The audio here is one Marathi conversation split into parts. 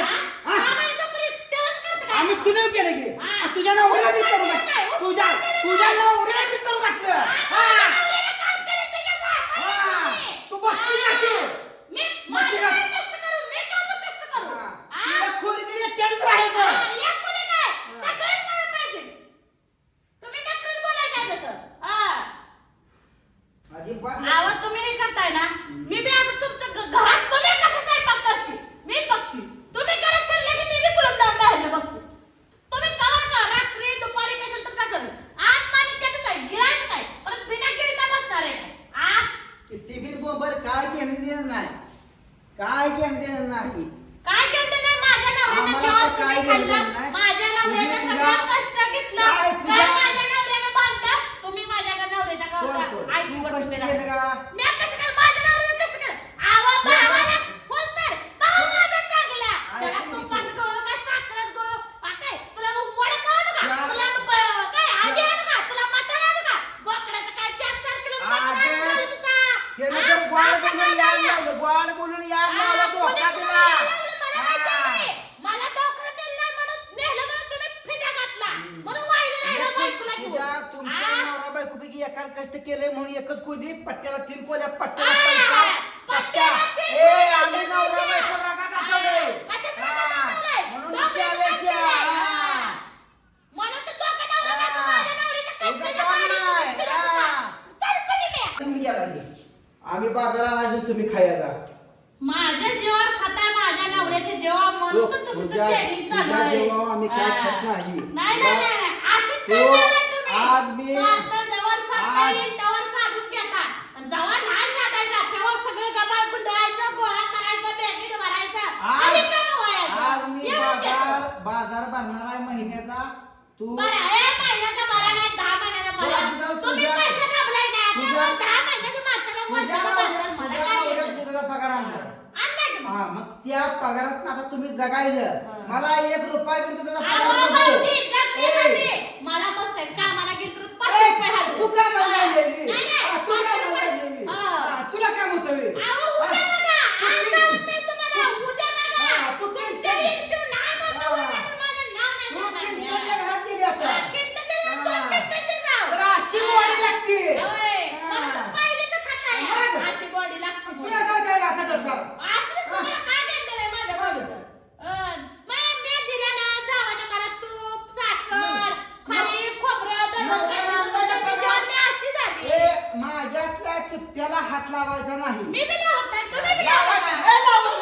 हा? हा? हा, म्हणजे तो प्री- तेव्हाच करतं काय? आम्ही तुझ्या केलं की. तुझ्या नवऱ्याला बी करू तुझ्या तुझ्या नवऱ्याला करू घातलं. तू बसली हा. कशी? मी बसली माझं का? काय कष्ट करू? मी का मग कष्ट करू? हा. हा? तुला हा, राहायचं पाहिजे. तुम्ही नाही. करताय ना? मी बी आता तुमचं घरात तुम्ही कसं स्वयंपाक करते? मी बघते. तुम्ही करत शिरले की मी बी कुलूप लावून बाहेर बसते. तुम्ही कवा का रात्री दुपारी कशाला तर का करेल आज पाणी त्याचं काय गिरायचं काय परत बिना गिळता बसणार आहे. काय? आ? किती बिन बोंबर काय घेणं देणं नाही. काय घेणं देणं नाही काय केलं नाही माझ्या नवऱ्यानं आम्हाला जेव्हा तर तुम्ही काय खाल्लं, घेणं नाही. माझ्या नवऱ्यानं तुझी सगळं तुला- कष्ट घेतलं काय काय तुझ्या- माझ्या नवऱ्यानं बांधलं तुम्ही माझ्या नवऱ्याच्या कोण गावात कोण? ऐकू तू बघ कष्ट तुम्ही केलं राहा. का? मी कसं केलं माझ्या नवऱ्यानं कसं केलं आवा भावाला बोल तर? भाऊ माझा चांगला. त्याला ऐकू तुपात गवळं का साखरात गवळं? आ काय? तुला मग वडा खाऊ का चार- तुला मग ब- काय? अंडी चार- आणू का? तुला मटण आणू का? बोकडाचं काय चार चार किलो मटण अगं, आणून घालत होता. त्यानं आ? तर गोड आता बोलून काय याड झालं? लावलं गोड बोलून याड आ, लावलं धोका कोणी दिला कोणाला लावलं मला माहिती हा. नाही. मला दवाखान्यात नेलं नाही म्हणून नेलं म्हणून तुम्ही फिदा घातला. म्हणून वाहिलं राहिलं बायकोला घेऊन. तुझ्या तुमच्या आ? नवरा एकाला कष्ट केले म्हणून एकच कोणी पट्ट्याला तीन कोल्या पट्ट्याला पैसा पट्ट्या ए आम्ही नवरा. बायको रागात आठवले हा? म्हणून. हा. तुम्ही गेला की. आम्ही बाजाराला अजून तुम्ही खायचा माझ्या जीवावर खाता माझ्या नवऱ्याच्या जीवावर म्हणून तर तुमचं तुझ्या- शेडिंग चालू तुझ्या आहे जीवावर आम्ही काय. खात नाही. नाही नाही नाही नाही. असंच तो करताय तुम्ही. आज मी- स्वार्थ बाजार येतं. बाजार भरणार आहे महिन्याचा तू बरं, महिन्याचा भरा नाही, दहा महिन्याचा. तुझा- तुझा- तुम्ही पैसे दाबलाय ना, तुझा- त्यामुळे दहा महिन्याचं माणसाला वर्षाचं माणसाला मला काय? दुधाचा पगार आणला? हा मग त्या पगारात आता तुम्ही जगायचं. मला एक रुपया दुधाचा अहो, पगार लागते होय. हा. मला तर पहिलीचं खात आहे. मग? अशी बॉडी लागते म्हणून. तुझ्यासारखं आहे असं डोक्यावर. असलं तुम्हाला काय घेतलं रे माझ्या बॉडीचं? अं, मग मी दिलं ना जावाच्या घरात तूप, साखर, खारी, खोबरं, दररोज मग काय काय म्हणतो, आणलं त्याची का? वाटणी अशी झाली. ए, माझ्यातल्या चिपट्याला हात लावायचा नाही मी बी लावत नाही, तुम्ही बी लावत नाही. लावत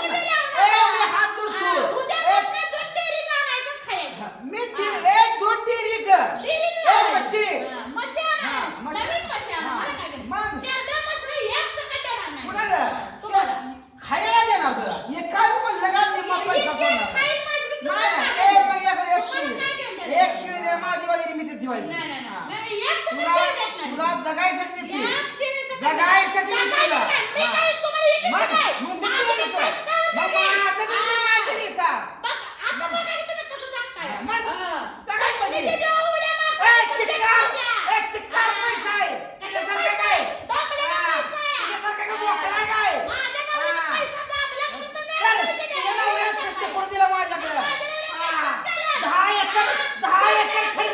पाहिजे. तुला तुला आहे त्याच्यासारखं काय? त्याच्यासारखं काय बोकडा आहे. काय तर तुझ्या नवऱ्यात प्रश्न माझ्याकडं. दहा एकर दहा एकर खरेदी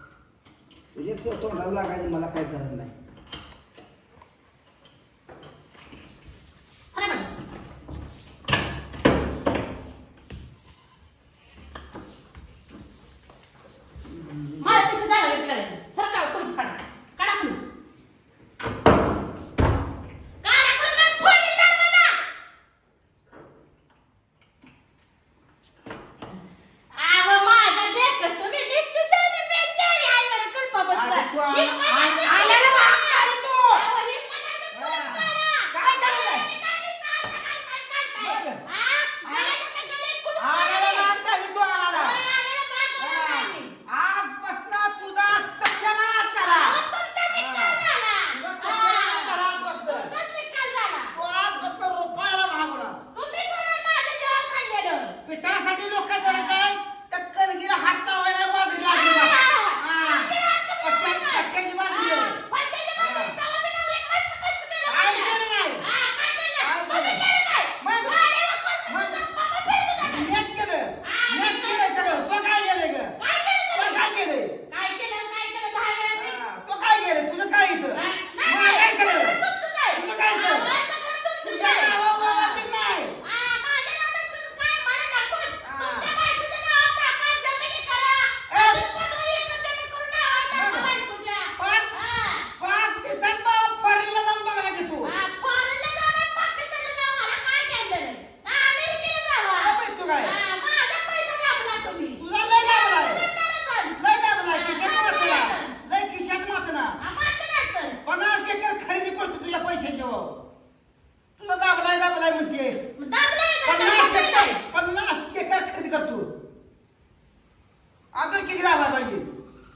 म्हणजे तुझेच तोंडाला लागायचं मला काय करत नाही.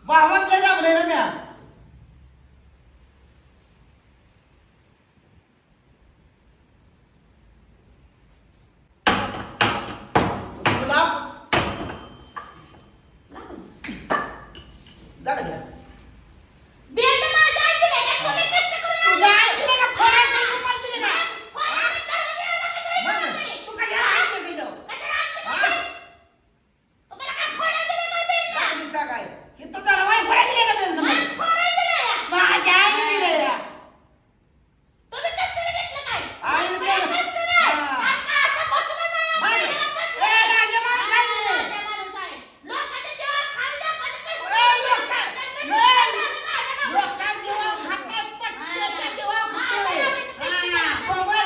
娃娃在家不在这里